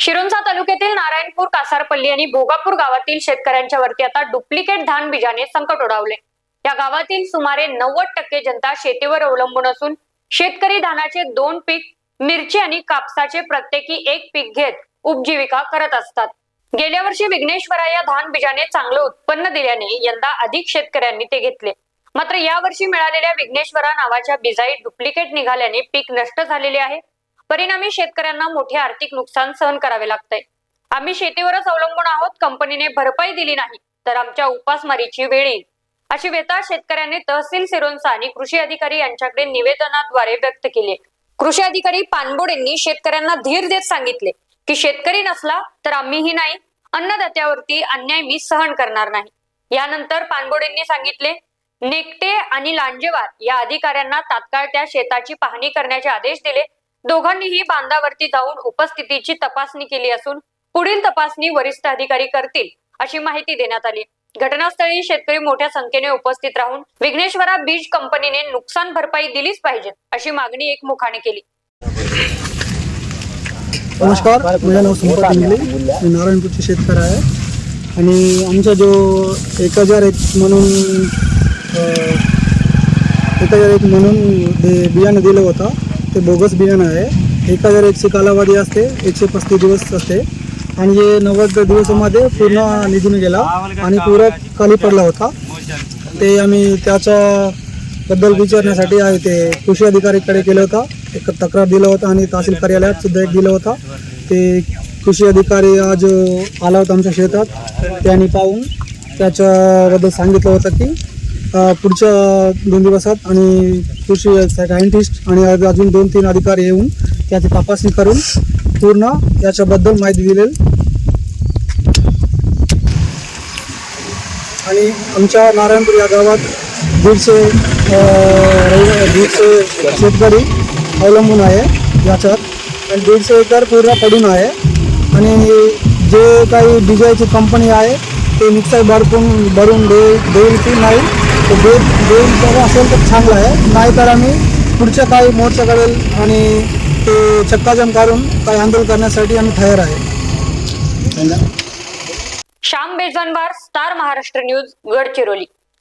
शिरोंचा तालुक्यातील नारायणपूर कासारपल्ली आणि भोगापूर गावातील शेतकऱ्यांच्या वरती आता डुप्लिकेट धान बीजाने संकट ओढावले. या गावातील सुमारे नव्वद टक्के जनता शेतीवर अवलंबून असून शेतकरी धानाचे दोन पीक मिरची आणि कापसाचे प्रत्येकी एक पीक घेत उपजीविका करत असतात. गेल्या वर्षी विघ्नेश्वरा या धान बीजाने चांगलं उत्पन्न दिल्याने यंदा अधिक शेतकऱ्यांनी ते घेतले. मात्र यावर्षी मिळालेल्या विघ्नेश्वरा नावाच्या बिजाई डुप्लिकेट निघाल्याने पीक नष्ट झालेले आहे. परिणामी शेतकऱ्यांना मोठे आर्थिक नुकसान सहन करावे लागतंय आम्ही शेतीवरच अवलंबून आहोत कंपनीने भरपाई दिली नाही तर आमच्या उपासमारीची वेळ येईल. अशी व्यथा शेतकऱ्यांनी तहसील सिरोंचा आणि कृषी अधिकारी यांच्याकडे निवेदनाद्वारे व्यक्त केली. कृषी अधिकारी पानबोडेंनी शेतकऱ्यांना धीर देत सांगितले की शेतकरी नसला तर आम्हीही नाही अन्नदात्यावरती अन्याय मी सहन करणार नाही. यानंतर पानबोडेंनी सांगितले नेकटे आणि लांजेवार या अधिकाऱ्यांना तात्काळ त्या शेताची पाहणी करण्याचे आदेश दिले दोघांनीही बांधावरती जाऊन उपस्थितीची तपासणी केली असून पुढील तपासणी वरिष्ठ अधिकारी करतील अशी माहिती देण्यात आली. घटनास्थळी शेतकरी मोठ्या संख्येने उपस्थित राहून विघ्नेश्वरा बीज कंपनीने नुकसान भरपाई दिलीच पाहिजे अशी मागणी एकमुखाने केली. नमस्कार माझं नाव संपत इंगले मी नारायणपूरचे शेतकरी आहे. आणि आमचा जो एक हजार एक म्हणून एक हजार एक म्हणून ते बियाणं दिलं होतं. ते बोगस बियाणं आहे. एक हजार एकशे कालावधी असते एकशे पस्तीस दिवस असते. आणि हे नव्वद दिवसामध्ये पूर्ण निघून गेला आणि पुरा खाली पडला होता. ते आम्ही त्याच्या बद्दल विचारण्यासाठी आहे ते कृषी अधिकारीकडे केलं होतं. एक तक्रार दिलं होतं आणि तहसील कार्यालयात सुद्धा एक दिलं होतं. ते कृषी अधिकारी आज आला होता आमच्या शेतात. त्यांनी पाहून त्याच्याबद्दल सांगितलं होतं की पुढच्या दोन दिवसात आणि कृषी सायंटिस्ट आणि अजून दोन तीन अधिकारी येऊन त्याची तपासणी करून पूर्ण याच्याबद्दल माहिती दिलेल. आणि आमच्या नारायणपूर या गावात दीडशे दीडशे शेतकरी अवलंबून आहे याच्यात. आणि दीडशे एकर पूर्ण पडून आहे. आणि जे काही डी कंपनी आहे ते मिक्सर भरपून भरून दे देईल की नाही ते दे देईल तर असेल तर चांगलं आहे. नाही तर आम्ही पुढच्या काही मोर्चा करेल आणि ते चक्काजाम काढून काही आंदोलन करण्यासाठी आम्ही तयार आहे. Shyam Bejanwar star Maharashtra news Gadchiroli.